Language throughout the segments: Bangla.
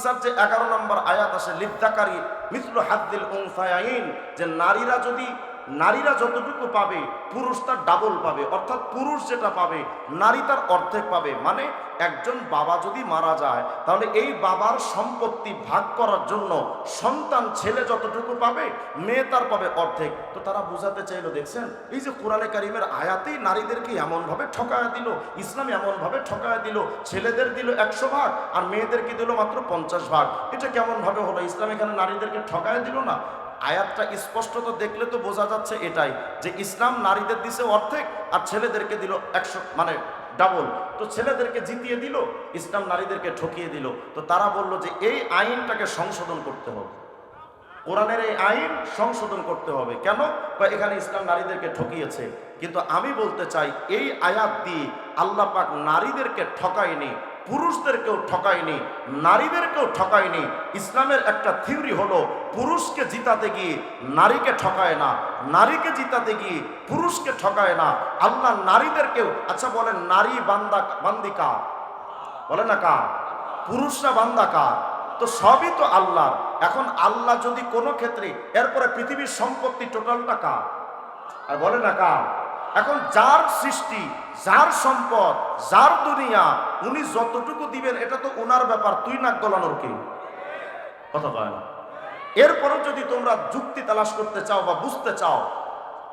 নিসার যে এগারো নম্বর আয়াত আসে লিদ্দাকারী মিত্র হাদ্দিল উংসায়াইন যে নারীরা যদি নারীরা যতটুকু পাবে, পুরুষ তার ডাবল পাবে। অর্থাৎ পুরুষ যেটা পাবে, নারী তার অর্ধেক পাবে। মানে একজন বাবা যদি মারা যায়, তাহলে এই বাবার সম্পত্তি ভাগ করার জন্য সন্তান, ছেলে যতটুকু পাবে, মেয়ে তার পাবে অর্ধেক। তো তারা বোঝাতে চাইলো, দেখছেন? এই যে কোরআনে কারিমের আয়াতেই নারীদেরকে এমনভাবে ঠকায়া দিল, ইসলাম এমনভাবে ঠকায়া দিল, ছেলেদের দিল একশো ভাগ, আর মেয়েদেরকে দিল মাত্র পঞ্চাশ ভাগ। এটা কেমনভাবে হলো? ইসলাম এখানে নারীদেরকে ঠকায়া দিল না? আয়াতটা স্পষ্টত দেখলে তো বোঝা যাচ্ছে এটাই, যে ইসলাম নারীদের দিছে অর্ধেক আর ছেলেদেরকে দিল একশো মানে ডাবল তো ছেলেদেরকে জিতিয়ে দিল, ইসলাম নারীদেরকে ঠকিয়ে দিল। তো তারা বলল যে এই আইনটাকে সংশোধন করতে হবে। কোরআনের এই আইন সংশোধন করতে হবে। কেন? বা এখানে ইসলাম নারীদেরকে ঠকিয়েছে। কিন্তু আমি বলতে চাই, এই আয়াত দিয়ে আল্লাহ পাক নারীদেরকে ঠকায়নি পুরুষদেরকেও ঠকায়নি, নারীদেরকেও ঠকায়নি। ইসলামের একটা থিওরি হলো, পুরুষকে জিতাতে গিয়ে নারীকে ঠকায় না, নারীকে জিতাতে গিয়ে পুরুষকে ঠকায় না। আল্লাহ নারীদেরকেও আচ্ছা বলেন, নারী বান্দা বান্দিকা বলে না কা পুরুষরা বান্দা কার? তো সবই তো আল্লাহর। এখন আল্লাহ যদি কোনো ক্ষেত্রে, এরপরে পৃথিবীর সম্পত্তি টোটালটা কার? আর বলে না কার? এখন যার সৃষ্টি, যার সম্পদ, যার দুনিয়া, উনি যতটুকু দিবেন, এটা তো ওনার ব্যাপার, তুই নাক গলানোর কি? কথা এরপরও যদি তোমরা যুক্তি তালাশ করতে চাও বা বুঝতে চাও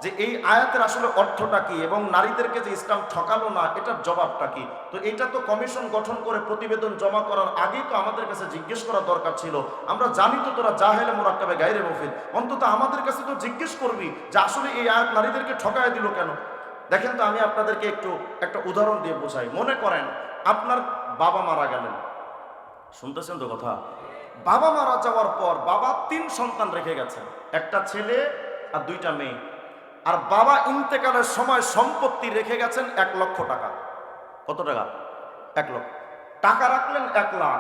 যে এই আয়াতের আসলে অর্থটা কি এবং নারীদেরকে যে ইসলাম ঠকালো না, এটার জবাবটা কি? তো এটা তো কমিশন গঠন করে প্রতিবেদন জমা করার আগেই তো আমাদের কাছে জিজ্ঞেস করা দরকার ছিল। আমরা জানি তো তোরা যা জাহেলে মোরাক্কাবে গাইরে মফিদ। অন্তত আমাদের কাছে তো জিজ্ঞেস করবি যে আসলে এই আয়াত নারীদেরকে ঠকায় দিল কেন? দেখেন তো আমি আপনাদেরকে একটু, একটা উদাহরণ দিয়ে বোঝাই। মনে করেন, আপনার বাবা মারা গেলেন। শুনতেছেন তো কথা? বাবা মারা যাওয়ার পর বাবা তিন সন্তান রেখে গেছেন। একটা ছেলে আর দুইটা মেয়ে। আর বাবা ইন্তেকালের সময় সম্পত্তি রেখে গেছেন এক লক্ষ টাকা। কত টাকা? এক লক্ষ। টাকা রাখলেন এক লাখ,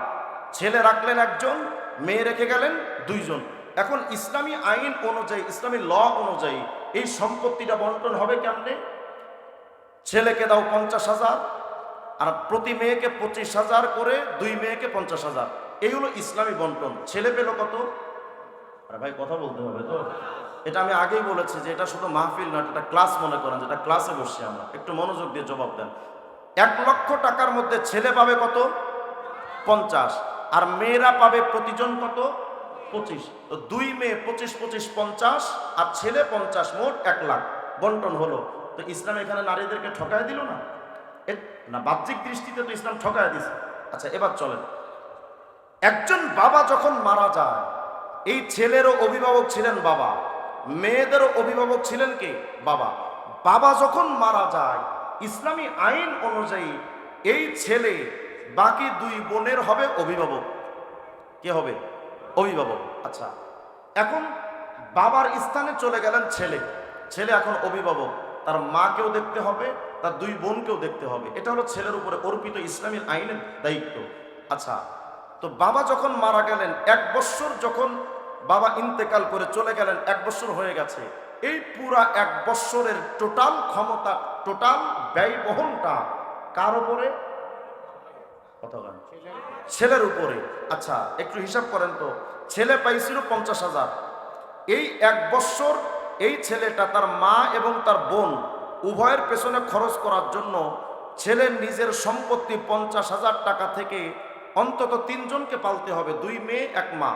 ছেলে রাখলেন একজন, মেয়ে রেখে গেলেন দুইজন। এখন ইসলামী আইন অনুযায়ী, ইসলামী ল অনুযায়ী এই সম্পত্তিটা বন্টন হবে কেমনে? ছেলেকে দাও পঞ্চাশ হাজার, আর প্রতি মেয়েকে পঁচিশ হাজার করে দুই মেয়েকে পঞ্চাশ হাজার। এই হলো ইসলামী বন্টন। ছেলে পেল কত? আরে ভাই, কথা বলতে হবে তো। এটা আমি আগেই বলেছি যে এটা শুধু মাহফিল নয় এটা ক্লাস মনে করেন, যেটা ক্লাসে বসছি আমরা। একটু মনোযোগ দিয়ে জবাব দেন। এক লক্ষ টাকার মধ্যে ছেলে পাবে কত? পঞ্চাশ। আর মেয়েরা পাবে প্রতিজন কত? পঁচিশ। তো দুই মেয়ে পঁচিশ পঁচিশ, পঞ্চাশ, আর ছেলে পঞ্চাশ, মোট এক লাখ। বন্টন হলো। তো ইসলাম এখানে নারীদেরকে ঠকায় দিল না? না, বাহ্যিক দৃষ্টিতে তো ইসলাম ঠকায় দিছে। আচ্ছা এবার চলেন। একজন বাবা যখন মারা যায়, এই ছেলেরও অভিভাবক ছিলেন বাবা। মেয়েদেরও অভিভাবক ছিলেন কে? বাবা। বাবা যখন মারা যায়, ইসলামী আইন অনুযায়ী এই ছেলে, বাকি দুই বোনের হবে অভিভাবক। কে হবে? অভিভাবক। আচ্ছা এখন বাবার স্থানে চলে গেলেন ছেলে। ছেলে এখন অভিভাবক। তার মাকেও দেখতে হবে, তার দুই বোনকেও দেখতে হবে। এটা হলো ছেলের উপরে অর্পিত ইসলামী আইনের দায়িত্ব। আচ্ছা তো বাবা যখন মারা গেলেন, এক বৎসর যখন বাবা ইন্তেকাল করে চলে গেলেন, এক বৎসর হয়ে গেছে। এই পুরা এক বৎসরের টোটাল ক্ষমতা টোটাল ব্যয়বহনটা কার উপরে? ছেলের উপরে। আচ্ছা একটু হিসাব করেন তো। ছেলে পাইছিল পঞ্চাশ হাজার। এই এক বৎসর এই ছেলেটা তার মা এবং তার বোন উভয়ের পেছনে খরচ করার জন্য ছেলের নিজের সম্পত্তি পঞ্চাশ হাজার টাকা থেকে অন্তত তিনজনকে পালতে হবে, দুই মেয়ে, এক মা।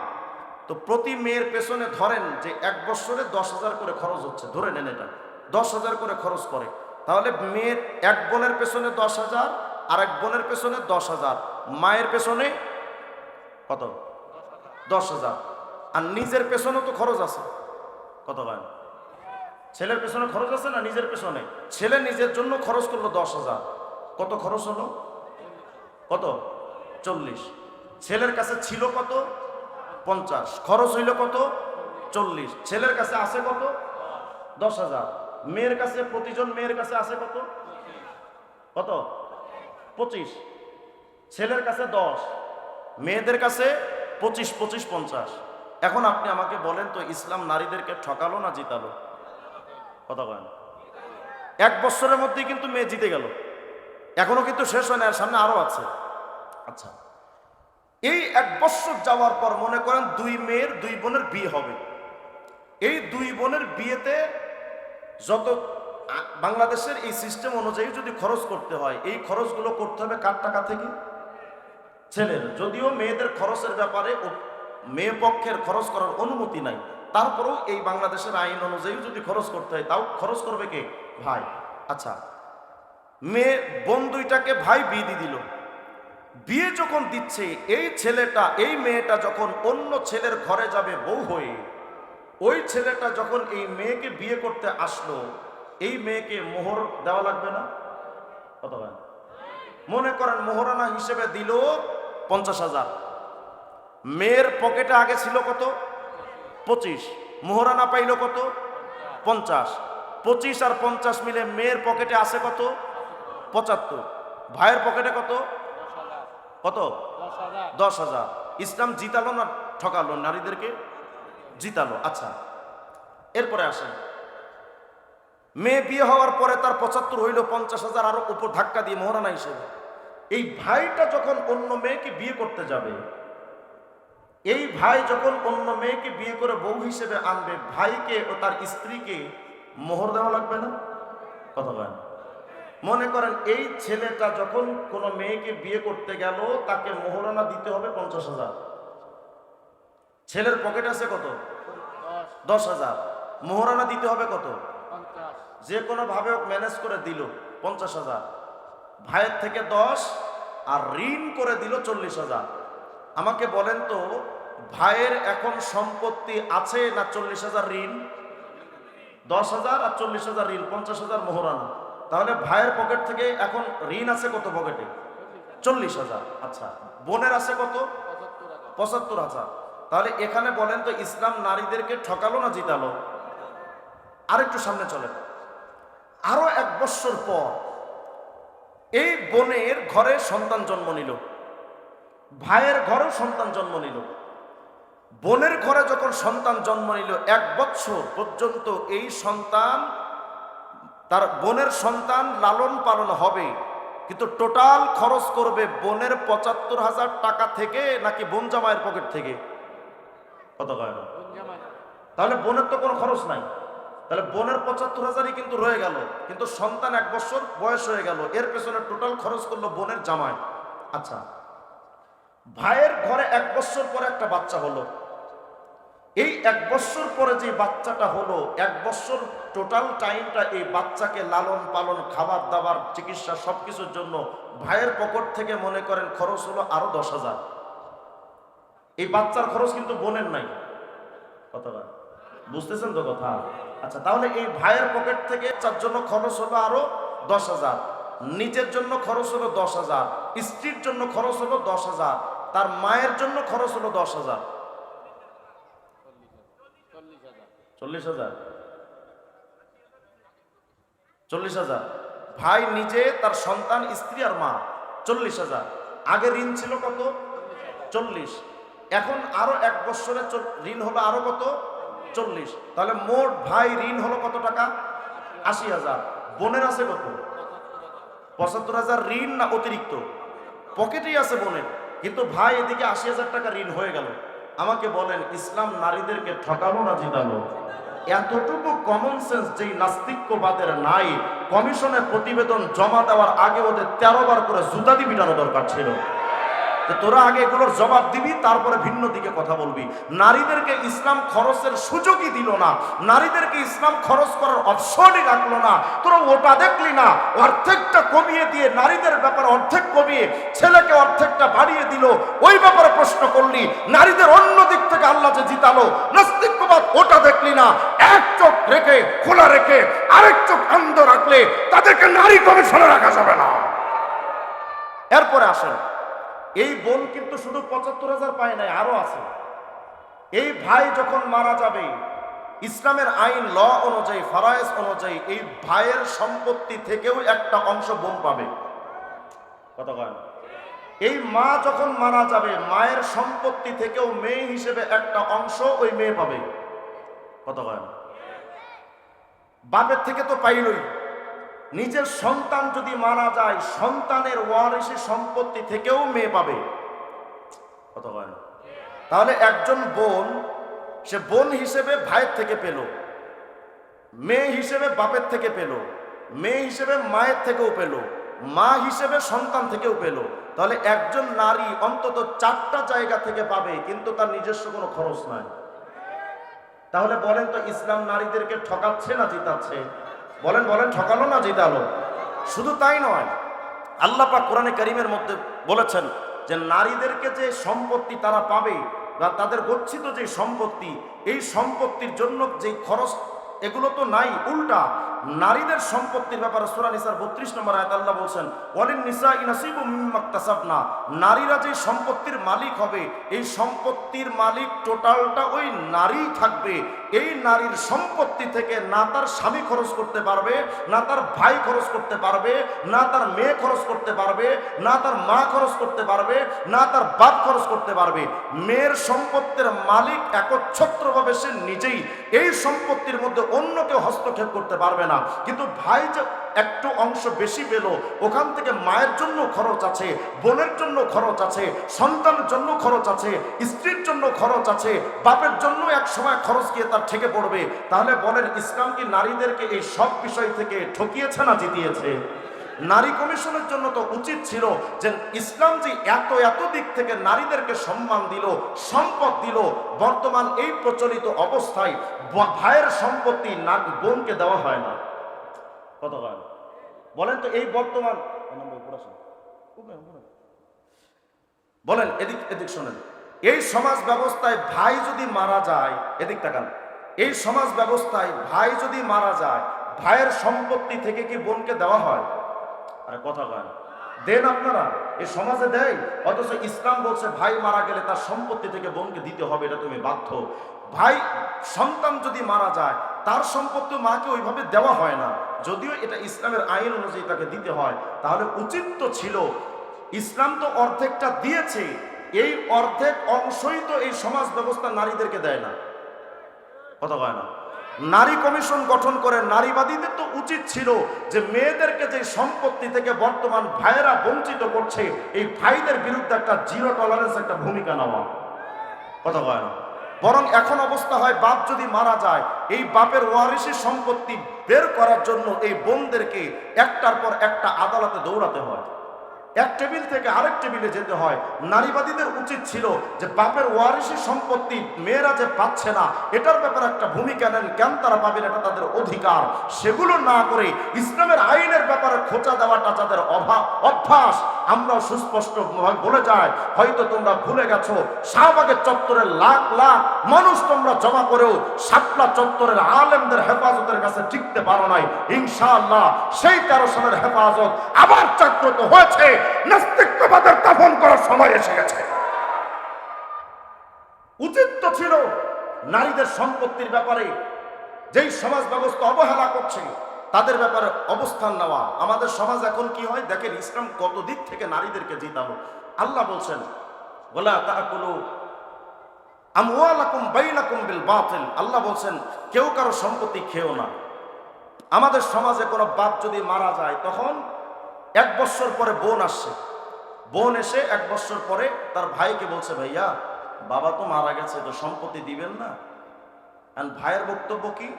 তো প্রতি মেয়ের পেছনে ধরেন যে এক বছরে দশ হাজার করে খরচ হচ্ছে, ধরে নেন এটা, দশ হাজার করে খরচ করে। তাহলে মেয়ের এক বোনের পেছনে দশ হাজার আর এক বোনের পেছনে দশ হাজার, মায়ের পেছনে কত? দশ হাজার। আর নিজের পেছনেও তো খরচ আছে। কত হয় ছেলের পেছনে খরচ আছে না নিজের পেছনে? ছেলে নিজের জন্য খরচ করল দশ হাজার। কত খরচ হলো? কত? চল্লিশ। ছেলের কাছে ছিল কত? পঞ্চাশ। খরচ হইল কত? চল্লিশ। ছেলের কাছে আছে কত? দশ হাজার। মেয়ের কাছে, প্রতিজন মেয়ের কাছে আছে কত? কত? পঁচিশ। ছেলের কাছে দশ। মেয়েদের কাছে পঁচিশ পঁচিশ, পঞ্চাশ। এখন আপনি আমাকে বলেন তো, ইসলাম নারীদেরকে ঠকালো না জিতালো? কথা বলেন। এক বছরের মধ্যেই কিন্তু মেয়ে জিতে গেল। এখনও কিন্তু শেষ হয় না সামনে আরও আছে। আচ্ছা। এই এক বছর যাওয়ার পর মনে করেন দুই মেয়ের দুই বোনের বিয়ে হবে। এই দুই বোনের বিয়েতে যত বাংলাদেশের এই সিস্টেম অনুযায়ী যদি খরচ করতে হয়, এই খরচগুলো করতে হবে কার টাকা থেকে? ছেলের। যদিও মেয়েদের খরচের ব্যাপারে মেয়ে পক্ষের খরচ করার অনুমতি নাই, তারপরেও এই বাংলাদেশের আইন অনুযায়ী যদি খরচ করতে হয়, তাও খরচ করবে কে? ভাই। আচ্ছা মেয়ে বোন দুইটাকে ভাই বিয়ে দিয়ে দিল। বিয়ে যখন দিচ্ছে, এই ছেলেটা, এই মেয়েটা যখন অন্য ছেলের ঘরে যাবে বউ হয়ে, ওই ছেলেটা যখন এই মেয়েকে বিয়ে করতে আসলো, এই মেয়েকে মোহর দেওয়া লাগবে না? কত মনে করেন মোহরানা হিসেবে দিল পঞ্চাশ হাজার। মেয়ের পকেটে আগে ছিল কত? পঁচিশ। মোহরানা পাইল কত? পঞ্চাশ। পঁচিশ আর পঞ্চাশ মিলে মেয়ের পকেটে আছে কত? পঁচাত্তর। ভাইয়ের পকেটে কত? কত? দশ হাজার। ইসলাম জিতালো না ঠকালো? নারীদেরকে জিতালো। আচ্ছা এরপরে আসেন। মেয়ে বিয়ে হওয়ার পরে তার পঁচাত্তর হইল পঞ্চাশ হাজার আরও উপর ধাক্কা দিয়ে মোহরানা হিসেবে। এই ভাইটা যখন অন্য মেয়েকে বিয়ে করতে যাবে এই ভাই যখন অন্য মেয়েকে বিয়ে করে বউ হিসেবে আনবে ভাইকে ও তার স্ত্রীকে মোহর দেওয়া লাগবে না? কথা বলেন। মনে করেন এই ছেলেটা যখন কোনো মেয়েকে বিয়ে করতে গেল তাকে মোহরানা দিতে হবে পঞ্চাশ হাজার। ছেলের পকেট আছে কত? দশ হাজার। মোহরানা দিতে হবে কত? যে কোনো ভাবে ম্যানেজ করে দিল পঞ্চাশ হাজার। ভাইয়ের থেকে দশ আর ঋণ করে দিল চল্লিশ হাজার। আমাকে বলেন তো ভাইয়ের এখন সম্পত্তি আছে না চল্লিশ হাজার ঋণ? দশ হাজার আর চল্লিশ হাজার ঋণ পঞ্চাশ হাজার মোহরানা। তাহলে ভাইয়ের পকেট থেকে এখন ঋণ আছে কত পকেটে চল্লিশ হাজার। আচ্ছা বোনের আছে কত? পঁচাত্তর হাজার। তাহলে এখানে বলেন তো ইসলাম নারীদেরকে ঠকালো না জিতালো? আরেকটু সামনে চলে আরও এক বৎসর পর এই বোনের ঘরে সন্তান জন্ম নিল। ভাইয়ের ঘরেও সন্তান জন্ম নিল। বোনের ঘরে যখন সন্তান জন্ম নিল, এক বৎসর পর্যন্ত এই সন্তান তার বোনের সন্তান লালন পালন হবে, কিন্তু টোটাল খরচ করবে বোনের পঁচাত্তর হাজার টাকা থেকে নাকি বোন জামাইয়ের পকেট থেকে? কত তাহলে বোনের তো কোনো খরচ নাই। তাহলে বোনের পঁচাত্তর হাজারই কিন্তু রয়ে গেল, কিন্তু সন্তান এক বছর বয়স হয়ে গেল, এর পেছনে টোটাল খরচ করল বোনের জামাই। আচ্ছা ভাইয়ের ঘরে এক বছর পরে একটা বাচ্চা হলো এই এক বছর পরে যে বাচ্চাটা হলো, এক বছর টোটাল টাইমটা এই বাচ্চাকে লালন পালন, খাবার দাবার, চিকিৎসা সব কিছুর জন্য ভাইয়ের পকেট থেকে মনে করেন খরচ হলো আরও দশ হাজার। এই বাচ্চার খরচ কিন্তু বোনের নাই। কতটা বুঝতেছেন তো কথা? আচ্ছা তাহলে এই ভাইয়ের পকেট থেকে চার জন্য খরচ হলো আরও দশ হাজার। নিজের জন্য খরচ হলো দশ হাজার। স্ত্রীর জন্য খরচ হলো দশ হাজার। তার মায়ের জন্য খরচ হলো দশ হাজার। চল্লিশ হাজার। চল্লিশ হাজার। ভাই নিজে, তার সন্তান, স্ত্রী আর মা, চল্লিশ হাজার। আগে ঋণ ছিল কত? চল্লিশ। এখন আরও এক বছরে ঋণ হলো আরও কত? চল্লিশ। তাহলে মোট ভাই ঋণ হলো কত টাকা? আশি হাজার। বোনের আছে কত? পঁচাত্তর হাজার ঋণ না অতিরিক্ত? পকেটেই আছে বোনের। কিন্তু ভাই এদিকে আশি হাজার টাকা ঋণ হয়ে গেল। আমাকে বলেন, ইসলাম নারীদেরকে ঠকালো না জিতালো এতটুকু কমন সেন্স যেই নাস্তিক্যবাদের নাই কমিশনের প্রতিবেদন জমা দেওয়ার আগে ওদের তেরো বার করে জুতাদি মিটানো দরকার ছিল। যে তোরা আগে এগুলোর জবাব দিবি, তারপরে ভিন্ন দিকে কথা বলবি। নারীদেরকে ইসলাম খরচের সুযোগই দিল না। নারীদেরকে ইসলাম খরচ করার অপশনই রাখল না। তোরা ওটা দেখলি না, অর্ধেকটা কমিয়ে দিয়ে নারীদের ব্যাপারে অর্ধেক কমিয়ে ছেলেকে অর্ধেকটা বাড়িয়ে দিল। ওই ব্যাপারে প্রশ্ন করলি, নারীদের অন্য দিক থেকে আল্লাহ যে জিতালো নাস্তিক্যবাদ ওটা দেখলি না। এক চোখ রেখে, খোলা রেখে, আরেক চোখ বন্ধ রাখলে তাদেরকে নারী কমিশনে রাখা যাবে না। এরপরে আসেন এই বোন কিন্তু শুধু পঁচাত্তর হাজার পায় নাই, আরও আছে। এই ভাই যখন মারা যাবে, ইসলামের আইন, ল অনুযায়ী, ফরায়েজ অনুযায়ী, এই ভাইয়ের সম্পত্তি থেকেও একটা অংশ বোন পাবে। কত কয় এই মা যখন মারা যাবে, মায়ের সম্পত্তি থেকেও মেয়ে হিসেবে একটা অংশ ওই মেয়ে পাবে। কত কয় বাপের থেকে তো পাইলই। নিজের সন্তান যদি মারা যায়, সন্তানের ওয়ারিসি সম্পত্তি থেকেও মেয়ে পাবে। তাহলে একজন বোন, সে বোন হিসেবে ভাইয়ের থেকে পেল, মেয়ে হিসেবে বাপের থেকে পেল, মেয়ে হিসেবে মায়ের থেকেও পেল, মা হিসেবে সন্তান থেকেও পেল। তাহলে একজন নারী অন্তত চারটা জায়গা থেকে পাবে, কিন্তু তার নিজস্ব কোনো খরচ নাই। তাহলে বলেন তো, ইসলাম নারীদেরকে ঠকাচ্ছে না জিতাচ্ছে? বলেন বলেন, ঠকালো না জিতালো শুধু তাই নয়, আল্লাহ পাক কোরআনে করিমের মধ্যে বলেছেন যে নারীদেরকে যে সম্পত্তি তারা পাবে বা তাদের গচ্ছিত যে সম্পত্তি, এই সম্পত্তির জন্য যে খরচ, এগুলো তো নাই, উল্টা নারীদের সম্পত্তির ব্যাপারে সূরা নিসার বত্রিশ নম্বর আয়াত আল্লাহ বলছেন, ওয়ালিন নিসা ইনাসিবু মিম্মাক্তাসাবনা নারীরা যে সম্পত্তির মালিক হবে, এই সম্পত্তির মালিক টোটালটা ওই নারী থাকবে। এই নারীর সম্পত্তি থেকে না তার স্বামী খরচ করতে পারবে, না তার ভাই খরচ করতে পারবে, না তার মেয়ে খরচ করতে পারবে, না তার মা খরচ করতে পারবে, না তার বাপ খরচ করতে পারবে। মেয়ের সম্পত্তির মালিক একচ্ছত্রভাবে সে নিজেই। এই সম্পত্তির মধ্যে অন্য কেউ হস্তক্ষেপ করতে পারবে না। কিন্তু ভাই যে একটু অংশ বেশি পেল, ওখান থেকে মায়ের জন্য খরচ আছে, বোনের জন্য খরচ আছে, সন্তানের জন্য খরচ আছে, স্ত্রীর জন্য খরচ আছে, বাপের জন্য এক সময় খরচ গিয়ে তার ঠেকে পড়বে। তাহলে বলেন ইসলাম কি নারীদেরকে এই সব বিষয় থেকে ঠকিয়েছে না জিতিয়েছে? নারী কমিশনের জন্য তো উচিত ছিল যে ইসলাম যে এত এত দিক থেকে নারীদেরকে সম্মান দিল, সম্পদ দিল, বর্তমান এই প্রচলিত অবস্থায় ভাইয়ের সম্পত্তি বোনকে দেওয়া হয় না। কত বলেন তো এই বর্তমান। বলেন, এদিক এদিক শোনেন। এই সমাজ ব্যবস্থায় ভাই যদি মারা যায়, এদিক তাকান। এই সমাজ ব্যবস্থায় ভাই যদি মারা যায়, ভাইয়ের সম্পত্তি থেকে কি বোনকে দেওয়া হয়? আরে কথা কয় দেন আপনারা এই সমাজে দেয়। অথচ ইসলাম বলছে, ভাই মারা গেলে তার সম্পত্তি থেকে বোনকে দিতে হবে, এটা তুমি বাধ্য। ভাই, সন্তান যদি মারা যায়, তার সম্পত্তি মাকে ওইভাবে দেওয়া হয় না। যদিও এটা ইসলামের আইন অনুযায়ী তাকে দিতে হয়, তাহলে উচিত তো ছিল, ইসলাম তো অর্ধেকটা দিয়েছে, এই অর্ধেক অংশই তো এই সমাজ ব্যবস্থা নারীদেরকে দেয় না। কথা কয় না। নারী কমিশন গঠন করে নারীবাদীদের তো উচিত ছিল যে মেয়েদেরকে যে সম্পত্তি থেকে বর্তমান ভাইয়েরা বঞ্চিত করছে, এই ভাইদের বিরুদ্ধে একটা জিরো টলারেন্স একটা ভূমিকা নেওয়া। কথা কয় না। বরং এখন অবস্থা হয় বাপ যদি মারা যায়, এই বাপের ওয়ারিসি সম্পত্তি বের করার জন্য এই বোনদেরকে একটার পর একটা আদালতে দৌড়াতে হয়। এক টেবিল থেকে আরেক টেবিলে যেতে হয়। নারীবাদীদের উচিত ছিল যে বাপের ওয়ারিসি সম্পত্তি মেয়েরা যে পাচ্ছে না, এটার ব্যাপারে একটা ভূমিকা নেন কেন তারা পাবেন এটা তাদের অধিকার। সেগুলো না করে ইসলামের আইনের ব্যাপারে খোঁচা দেওয়াটা তাদের অভাব অভ্যাস। আমরা সুস্পষ্ট বলে যায় হয়তো তোমরা ভুলে গেছো, শাহবাগের চত্বরের লাখ লাখ মানুষ তোমরা জমা করেও শাপলা চত্বরের আলেমদের হেফাজতের কাছে টিকতে পারো নাই। ইনশাআল্লাহ সেই তেরো সালের হেফাজত আবার জাগ্রত হয়েছে, নাস্তিকবাদের দাফন করার সময় এসে গেছে। উচিত তো ছিল নারীদের সম্পত্তির ব্যাপারে যেই সমাজ ব্যবস্থা অবহেলা করছে তাদের ব্যাপারে অবস্থান নেওয়া। আমাদের সমাজ এখন কি হয়? দেখেন, ইসলাম কত দিক থেকে নারীদেরকে জিতালো। আল্লাহ বলছেন বিল বাতিল। আল্লাহ বলছেন, কেউ কারও সম্পত্তি খেও না। আমাদের সমাজে কোনো বাপ যদি মারা যায়, তখন এক বছর পরে বোন আসছে। বোন এসে এক বছর পরে তার ভাইকে বলছে, ভাইয়া, বাবা তো মারা গেছে, তো সম্পত্তি দিবেন না? ভাইয়ের বক্তব্য কি?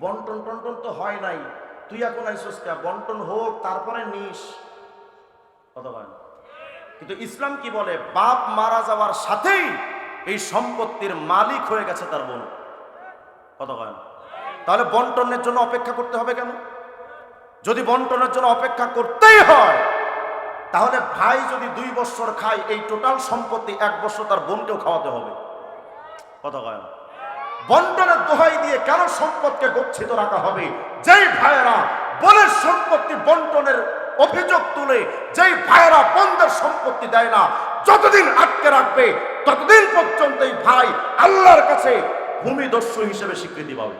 বন্টন টন্টন তো হয় নাই। তুই এখন আইসোস কে? বন্টন হোক, তারপরে নিস। কথা কিন্তু ইসলাম কি বলে? বাপ মারা যাওয়ার সাথেই এই সম্পত্তির মালিক হয়ে গেছে তার বোন। কথা কয় না? তাহলে বন্টনের জন্য অপেক্ষা করতে হবে কেন? যদি বন্টনের জন্য অপেক্ষা করতেই হয়, তাহলে ভাই যদি দুই বছর খায়, এই টোটাল সম্পত্তি এক বছর তার বোনকেও খাওয়াতে হবে। কথা কয়? বন্টনের দোহাই দিয়ে কেন সম্পদকে গচ্ছিত রাখা হবে? যেই ভাইয়েরা বোনের সম্পত্তি বন্টনের অভিযোগ তুলে, যেই ভাইয়েরা বোনদের সম্পত্তি দেয় না, যতদিন আটকে রাখবে, ততদিন পর্যন্ত এই ভাই আল্লাহর কাছে ভূমিদস্যু হিসেবে স্বীকৃতি পাবে।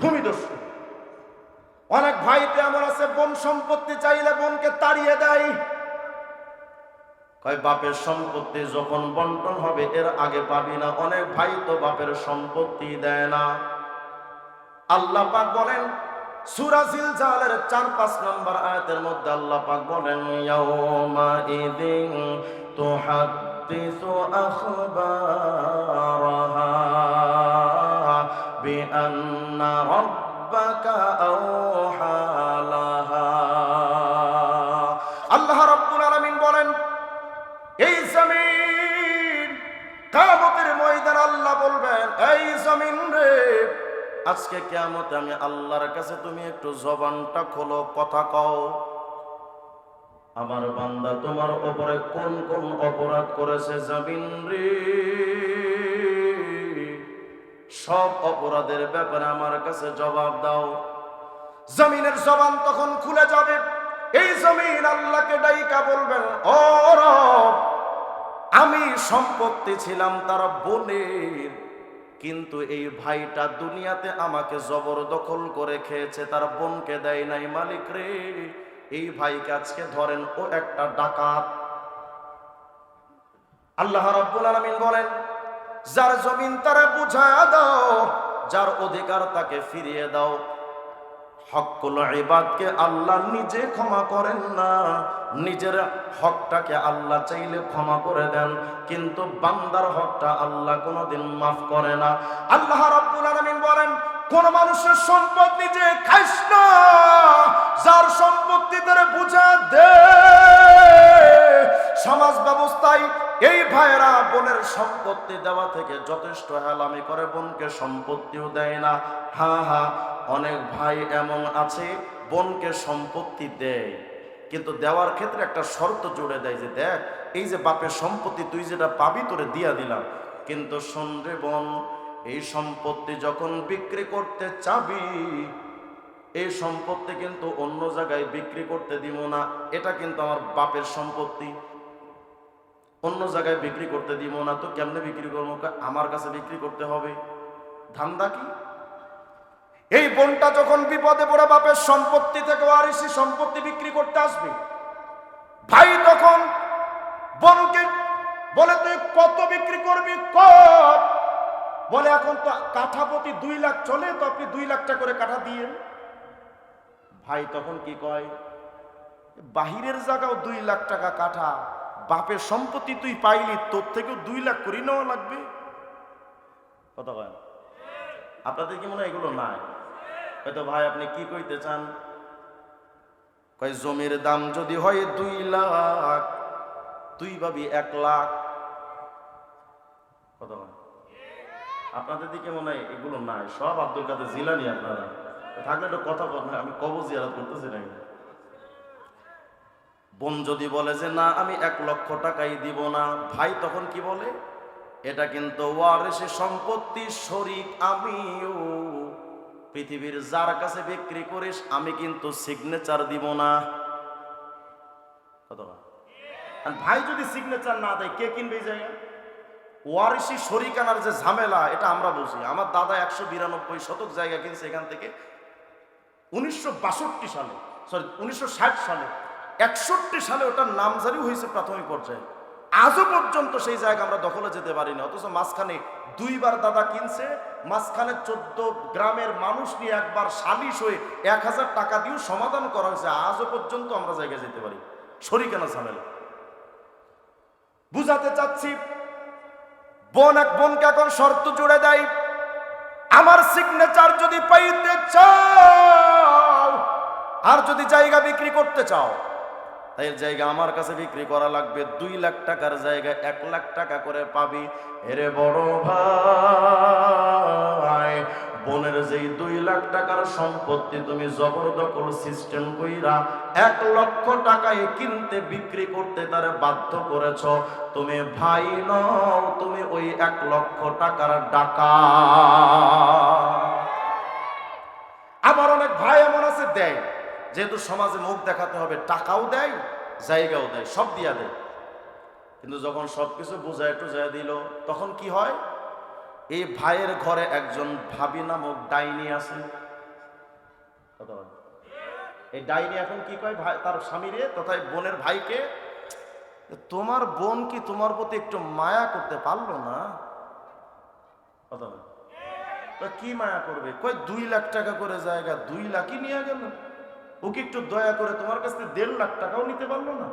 ভূমিদস্যু। অনেক ভাইতে এমন আছে, বোন সম্পত্তি চাইলে বোনকে তাড়িয়ে দেয়। কয়, বাপের সম্পত্তি যখন বন্টন হবে, এর আগে পাবি না। অনেক ভাই তো বাপের সম্পত্তি দেয় না। আল্লাহ পাক বলেন সুরাজিল জালের চার পাঁচ নম্বর আয়াতের মধ্যে আল্লাহ পাক বলেন তো ইদিন তুহাদ্দিসু আখবারহা বিআন্না রাব্বাকা জমিন রে। আজকে কিয়ামতে আমি আল্লাহর কাছে তুমি একটু জবানটা খোলো, কথা কও। আমার বান্দা, তোমার ওপরে কোন কোন অপরাধ করেছে জমিন রে? সব অপরাধের ব্যাপারে আমার কাছে জবাব দাও। জমিনের জবান তখন খুলে যাবে। এই জমিন আল্লাহকে ডাইকা বলবেন, ও আমি সম্পত্তি ছিলাম তার বোনের কিন্তু এই ভাইটা দুনিয়াতে আমাকে জবরদখল করে খেয়েছে, তার বোনকে দেয় নাই। মালিক রে, এই ভাইকে আজকে ধরেন ও একটা ডাকাত। আল্লাহ রাব্বুল আলামিন বলেন, যার জমিন তারা বুঝা দাও, যার অধিকার তাকে ফিরিয়ে দাও। হকুল ইবাদকে আল্লাহ নিজে ক্ষমা করেন না। নিজের হকটাকে আল্লাহ চাইলে ক্ষমা করে দেন, কিন্তু বান্দার হকটা আল্লাহ কোনোদিন মাফ করে না। আল্লাহ রাব্বুল আলামিন বলেন, কোন মানুষের সম্পদ নিজে খাইস না, যার সম্পত্তি তারা বুঝা দে। সমাজ ব্যবস্থায় এই ভাইয়েরা বোনের সম্পত্তি দেওয়া থেকে যথেষ্ট হেলামি করে, বোনকে সম্পত্তিও দেয় না। হা হা অনেক ভাই এমন আছে, বোনকে সম্পত্তি দেয়, কিন্তু দেওয়ার ক্ষেত্রে একটা শর্ত জুড়ে দেয় যে, দেখ, এই যে বাপের সম্পত্তি তুই যেটা পাবি, তোরে দিয়া দিলাম। কিন্তু শোন বোন, এই সম্পত্তি যখন বিক্রি করতে চাবি, এই সম্পত্তি কিন্তু অন্য জায়গায় বিক্রি করতে দিব না, এটা কিন্তু আমার বাপের সম্পত্তি। অন্য জায়গায় বিক্রি করতে দিব না, তো কেমনে বিক্রি করব? আমার কাছে বিক্রি করতে হবে। ধান্দা কি? এই বোনটা যখন বিপদে পড়ে বাপের সম্পত্তি থেকে ওয়ারিসি সম্পত্তি বিক্রি করতে আসবে। ভাই তখন বোনকে বলে, তুই কত বিক্রি করবি? কত বলে, এখন তো কাঠা প্রতি দুই লাখ চলে, তো আপনি দুই লাখ টাকা করে কাঠা দিয়ে ভাই তখন কি কয়, বাহিরের জায়গাও দুই লাখ টাকা কাঠা, বাপের সম্পত্তি তুই পাইলি, তোর থেকেও দুই লাখ করে নেওয়া লাগবে? কথা কয় আপনাদের কি মনে হয় এগুলো নাই? হয়তো ভাই আপনি কি কইতে চান? কয়, জমির দাম যদি হয় দুই লাখ তুই ভাবি এক লাখ। কয় আপনাদের দিকে মনে হয় এগুলো নাই, সব আব্দুল কাদের জিলানি আপনারা। থাকলে একটু কথা বল না আমি কব জিয়ারত করতেছি না বোন যদি বলে যে, না, আমি এক লক্ষ টাকাই দিব না। ভাই তখন কি বলে? এটা কিন্তু ওয়ারিসে সম্পত্তি শরিক আমিও। পৃথিবীর যার কাছে বিক্রি করিস, আমি কিন্তু সিগনেচার দিব না। আর ভাই যদি সিগনেচার না দেয়, কে কিনবে এই জায়গা ওয়ারিসি শরিকানার যে ঝামেলা, এটা আমরা বুঝি। আমার দাদা একশো বিরানব্বই শতক জায়গা কিনছে এখান থেকে। উনিশশো বাষট্টি সালে সরি উনিশশো ষাট সালে, একষট্টি সালে ওটার নামজারি হয়েছে প্রাথমিক পর্যায়ে। আজও পর্যন্ত সেই জায়গা আমরা দখলে যেতে পারি না অথচ মাঝখানে দুইবার দাদা কিনছে, মাঝখানে চোদ্দ গ্রামের মানুষ নিয়ে একবার সালিশ হয়ে এক হাজার টাকা দিয়েও সমাধান করা হয়েছে। আজও পর্যন্ত আমরা জায়গায় যেতে পারি। শরিকানা ঝামেলা? বুঝাতে চাচ্ছি, বোন এক বোনকে এখন শর্ত জুড়ে দেয়, আমার সিগনেচার যদি পাইতে চাও, আর যদি জায়গা বিক্রি করতে চাও তাই জায়গা আমার কাছে বিক্রি করা লাগবে। দুই লাখ টাকার জায়গায় এক লাখ টাকা করে পাবি। এরে বড় ভাই, বোনের যেই দুই লাখ টাকার সম্পত্তি তুমি জবরদখল সিস্টেম কইরা এক লক্ষ টাকায় কিনতে, বিক্রি করতে তারে বাধ্য করেছ। তুমি ভাই নও, তুমি ওই এক লক্ষ টাকার ডাকা। আমার অনেক ভাই এমন আছে, দেয়। যেহেতু সমাজে মুখ দেখাতে হবে, টাকাও দেয়, জায়গাও দেয়, সব দিয়া দেয়। কিন্তু যখন সবকিছু বুঝায় টুজায় দিল, তখন কি হয়? এই ভাইয়ের ঘরে একজন ভাবি নামক ডাইনি আছে। এই ডাইনি এখন কি কয়? ভাই, তার স্বামীরে তথা বোনের ভাইকে, তোমার বোন কি তোমার প্রতি একটু মায়া করতে পারল না? কি মায়া করবে? কয়, দুই লাখ টাকা করে জায়গা, দুই লাখই নিয়ে গেল। ও কি একটু দয়া করে তোমার কাছ থেকে দেড় লাখ টাকাও নিতে পারল না।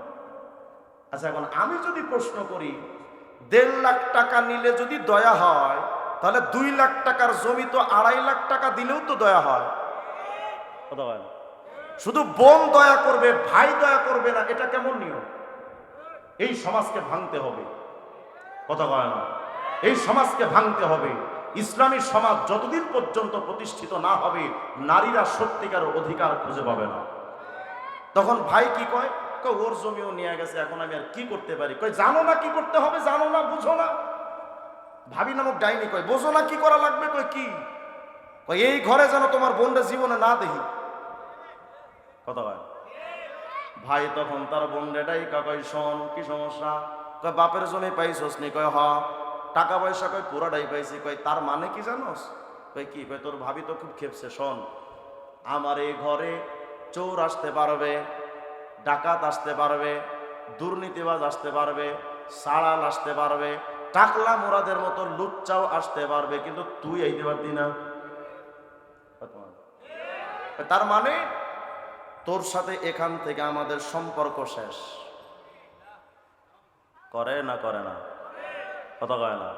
আচ্ছা এখন আমি যদি প্রশ্ন করি, দেড় লাখ টাকা নিলে যদি দয়া হয়, তাহলে দুই লাখ টাকার জমি তো আড়াই লাখ টাকা দিলেও তো দয়া হয়। হয় শুধু বোন দয়া করবে, ভাই দয়া করবে না, এটা কেমন নিয়ম? এই সমাজকে ভাঙতে হবে। কথা কয় না এই সমাজকে ভাঙতে হবে। ইসলামী সমাজ যতদিন পর্যন্ত প্রতিষ্ঠিত না হবে, নারীরা সত্যিকার অধিকার খুঁজে পাবে না। তখন ভাই কি কয়? ওর জমিও নিয়ে গেছে, এখন আমি আর কি করতে পারি? কয়, জানো না কি করতে হবে, জানো না, বুঝো না। ভাবি নামক ডাইনি কয়, বোঝো না কি করা লাগবে? কয়, কি? কয়, এই ঘরে যেন তোমার বোনটা জীবনে না দেখি। কথা ভাই তখন তার বোনটাই কাকাই শোন, কি সমস্যা? কয়, বাপের জমি পাইছস নি? কয় হ টাকা পয়সা কয় পুরাটাই পাইছি, কয়, তার মানে কি জানোস? কয়, কি? কয়, তোর ভাবি তো খুব খেপছে, শোন। আমার এই ঘরে চোর আসতে পারবে, ডাকাত আসতে পারবে, দুর্নীতিবাজ আসতে পারবে সাড়াল আসতে পারবে, টাকলা মোরাদের মতো লুচ্চাও আসতে পারবে, কিন্তু তুই আইতে পারবি না। তার মানে তোর সাথে এখান থেকে আমাদের সম্পর্ক শেষ। করে না করে না। কথা কয় না